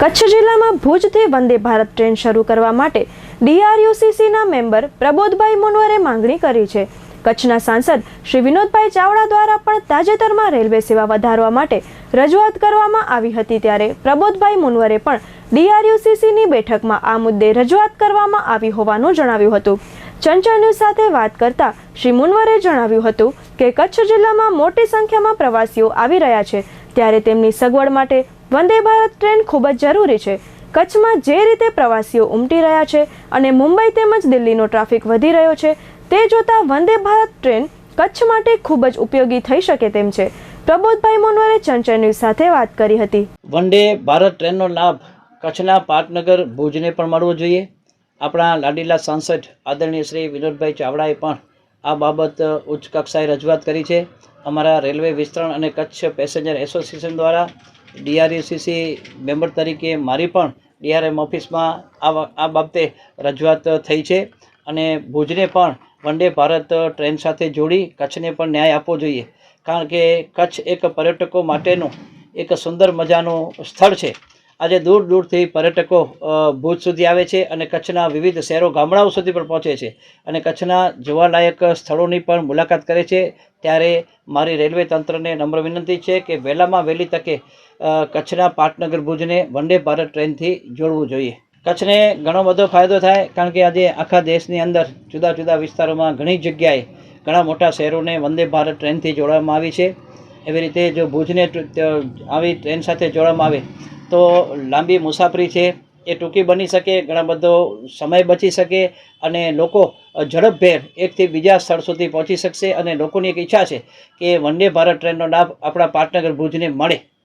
કચ્છ જિલ્લામાં ભુજથી વંદે ભારત ટ્રેન શરૂ કરવા માટે ડીઆરયુસીસીના મેમ્બર પ્રબોધભાઈ મુનવરે માંગણી કરી છે. કચ્છના સાંસદ શ્રી વિનોદભાઈ ચાવડા દ્વારા પણ તાજેતરમાં રેલવે સેવા વધારવા માટે રજૂઆત કરવામાં આવી હતી ત્યારે પ્રબોધભાઈ મુનવરે પણ ડીઆરયુસીસીની બેઠકમાં આ મુદ્દે રજૂઆત કરવામાં આવી હોવાનું જણાવ્યું હતું. ચંચળ ન્યૂઝ સાથે વાત કરતા શ્રી મુનવરે જણાવ્યું હતું કે કચ્છ જિલ્લામાં મોટી સંખ્યામાં પ્રવાસીઓ આવી રહ્યા છે. ત્યારે તેમની સગવડ માટે વંદે ભારત ટ્રેન ખૂબ જ જરૂરી છે. કચ્છમાં જે રીતે પ્રવાસીઓ ઉમટી રહ્યા છે અને મુંબઈ તેમજ દિલ્હીનો ટ્રાફિક વધી રહ્યો છે, તે જોતાં વંદે ભારત ટ્રેન કચ્છ માટે ખૂબ જ ઉપયોગી થઈ શકે તેમ છે. પ્રબોધભાઈ મોનવરે ચંચળ ન્યૂઝ સાથે વાત કરી હતી. વંદે ભારત ટ્રેનનો લાભ કચ્છના પાટનગર ભુજને પણ મળવો જોઈએ. આપણા લાડીલા સાંસદ આદરણીય શ્રી વિનોદભાઈ ચાવડાએ પણ આ બાબત ઉચ્ચ કક્ષાએ રજૂઆત કરી છે. અમારા રેલવે વિસ્તરણ અને કચ્છ પેસેન્જર એસોસિએશન દ્વારા ડીઆરયુસીસી મેમ્બર તરીકે મારી પણ ડીઆરએમ ઓફિસમાં આ આ બાબતે રજૂઆત થઈ છે અને ભુજને પણ વંદે ભારત ટ્રેન સાથે જોડી કચ્છને પણ ન્યાય આપવો જોઈએ. કારણ કે કચ્છ એક પર્યટકો માટેનું એક સુંદર મજાનું સ્થળ છે. આજે દૂર દૂરથી પર્યટકો ભુજ સુધી આવે છે અને કચ્છના વિવિધ શહેરો, ગામડાઓ સુધી પણ પહોંચે છે. અને કચ્છના જોવાલાયક સ્થળોની પણ મુલાકાત કરે છે. ત્યારે મારી રેલવે તંત્રને નમ્ર વિનંતી છે કે વહેલામાં વહેલી તકે કચ્છના પાટનગર ભુજને વંદે ભારત ટ્રેનથી જોડવું જોઈએ. કચ્છને ઘણો બધો ફાયદો થાય, કારણ કે આજે આખા દેશની અંદર જુદા જુદા વિસ્તારોમાં ઘણી જગ્યાએ ઘણા મોટા શહેરોને વંદે ભારત ટ્રેનથી જોડવામાં આવી છે. એવી રીતે જો ભુજને આવી ટ્રેન સાથે જોડવામાં આવે તો લાંબી મુસાફરી છે, એ ટૂંકી બની શકે, ઘણા બધો સમય બચી શકે અને લોકો ઝડપભેર એકથી બીજા સ્થળ સુધી પહોંચી શકશે અને લોકોની એક ઈચ્છા છે કે વંદે ભારત ટ્રેનનો લાભ આપણા પાટનગર ભુજને મળે.